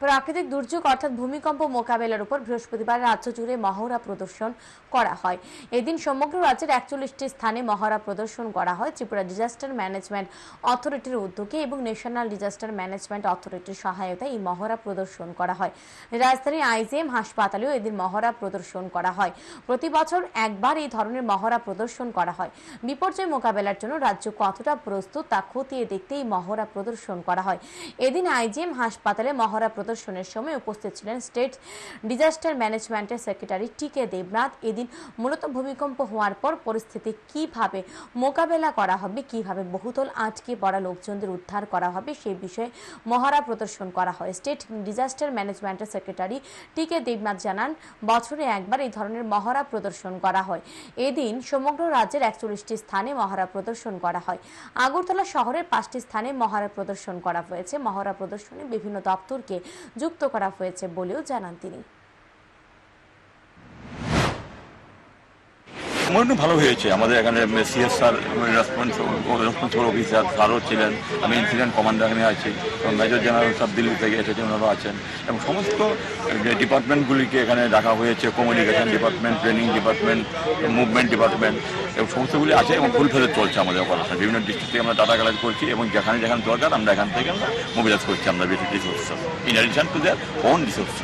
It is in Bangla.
প্রাকৃতিক দুর্যোগ অর্থাৎ ভূমিকম্প মোকাবেলার উপর বৃহস্পতিবার রাজ্য জুড়ে মহড়া প্রদর্শন করা হয়। এদিন সমগ্র রাজ্যের একচল্লিশটি স্থানে মহড়া প্রদর্শন করা হয়। ত্রিপুরা ডিজাস্টার ম্যানেজমেন্ট অথরিটির উদ্যোগে এবং ন্যাশনাল ডিজাস্টার ম্যানেজমেন্ট অথরিটির সহায়তায় এই মহড়া প্রদর্শন করা হয়। রাজধানীর আইজিএম হাসপাতালেও এদিন মহড়া প্রদর্শন করা হয়। প্রতি বছর একবার এই ধরনের মহড়া প্রদর্শন করা হয়। বিপর্যয় মোকাবেলার জন্য রাজ্য কতটা প্রস্তুত তা খতিয়ে দেখতে এই মহড়া প্রদর্শন করা হয়। এদিন আইজিএম হাসপাতালে মহড়া প্রদর্শনের সময় উপস্থিত ছিলেন স্টেট ডিজাস্টার ম্যানেজমেন্টের সেক্রেটারি টি কে দেবনাথ। এদিন মূলত ভূমিকম্প হওয়ার পর পরিস্থিতি কীভাবে মোকাবেলা করা হবে, কীভাবে বহুতল আটকে পড়া লোকজনদের উদ্ধার করা হবে সেই বিষয়ে মহড়া প্রদর্শন করা হয়। স্টেট ডিজাস্টার ম্যানেজমেন্টের সেক্রেটারি টি কে দেবনাথ জানান, বছরে একবার এই ধরনের মহড়া প্রদর্শন করা হয়। এদিন সমগ্র রাজ্যের একচল্লিশটি স্থানে মহড়া প্রদর্শন করা হয়। আগরতলা শহরের পাঁচটি স্থানে মহড়া প্রদর্শন করা হয়েছে। মহড়া প্রদর্শনে বিভিন্ন দপ্তরকে যুক্ত করা হয়েছে বলেও জানান তিনি। মোটামুটি ভালো হয়েছে। আমাদের এখানে সিএসআর রেসপন্স রেসপন্সিবল অফিসার স্যারও ছিলেন। আমি ইনসিডেন্ট কমান্ডার এখানে আছি। এবং মেজর জেনারেল সব দিল্লি থেকে এসেছেন, ওনারাও আছেন। এবং সমস্ত ডিপার্টমেন্টগুলিকে এখানে রাখা হয়েছে communication department training department movement department এবং সমস্তগুলি আছে এবং ফুল ফেলে চলছে আমাদের অপারেশন বিভিন্ন ডিস্ট্রিক্ট আমরা ডাটা কালেক্ট করছি এবং যেখানে যেখানে দরকার আমরা এখান থেকে আমরা মোবিলাইজ করছি আমরা basic resource in addition to their own resource